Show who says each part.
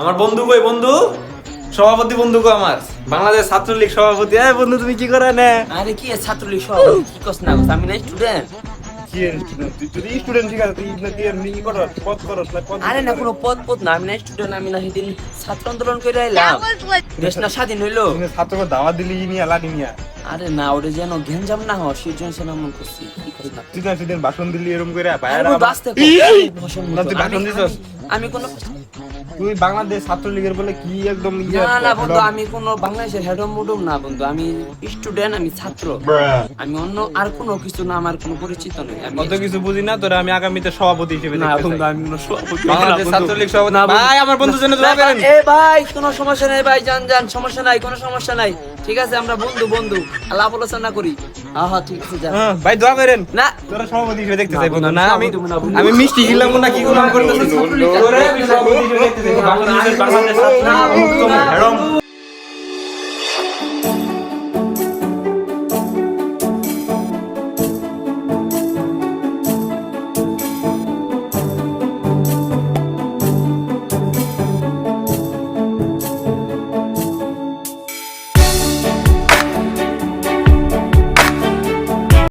Speaker 1: আমার বন্ধু কই বন্ধু? সভাপতি বন্ধু কো আমার। বাংলাদেশ ছাত্রলীগ সভাপতি। এই বন্ধু তুমি কি করে না?
Speaker 2: আরে কি ছাত্রলীগ সভাপতি? কি কস না? আমি না স্টুডেন্ট
Speaker 1: কি স্টুডেন্ট তুই যদি স্টুডেন্ট ঠিক আছে তুই না তুই নি করো পদ করো না পদ
Speaker 2: আরে না কোনো পদ পদ না আমি না স্টুডেন্ট আমি না সেদিন ছাত্র আন্দোলন করে আইলাম দেশ না স্বাধীন হইল।
Speaker 1: দিলি নিয়া লাডি নিয়া।
Speaker 2: আরে না ওটা যেন না হয় সেই জন্য মন করছি।
Speaker 1: তুই সেদিন ভাষণ দিলি এরকম করে।
Speaker 2: ভাষণ? আমি কোনো
Speaker 1: তুই বাংলাদেশ ছাত্রলীগের বলে কি একদম ইয়ে
Speaker 2: না না বন্ধু আমি কোনো বাংলাদেশের হেডম মুডম না বন্ধু। আমি স্টুডেন্ট আমি ছাত্র। আমি অন্য আর কোনো কিছু না আমার কোনো পরিচিত নেই।
Speaker 1: অত কিছু বুঝি না তোরা আমি আগামীতে সভাপতি হিসেবে
Speaker 2: না বন্ধু আমি কোনো সভাপতি
Speaker 1: বাংলাদেশ ছাত্রলীগ সভাপতি
Speaker 2: না,
Speaker 1: ভাই আমার বন্ধুর জন্য দোয়া করেন
Speaker 2: এ ভাই কোনো সমস্যা নাই ভাই জান জান সমস্যা নাই কোনো সমস্যা নাই। ঠিক আছে আমরা বন্ধু বন্ধু। আল্লাহ আলোচনা করি। হ্যাঁ ঠিক আছে যা
Speaker 1: হ্যাঁ, ভাই দোয়া করেন।
Speaker 2: না।
Speaker 1: তোরা সভাপতি হিসেবে দেখতে চাই বন্ধু।
Speaker 2: বন্ধু,
Speaker 1: না আমি
Speaker 2: বন্ধু।
Speaker 1: আমি মিষ্টি খেলাম না কি করলাম করতেছি তোরে সভাপতি হিসেবে দেখতে বাংলাদেশের বাংলাদেশ উত্তম হেরম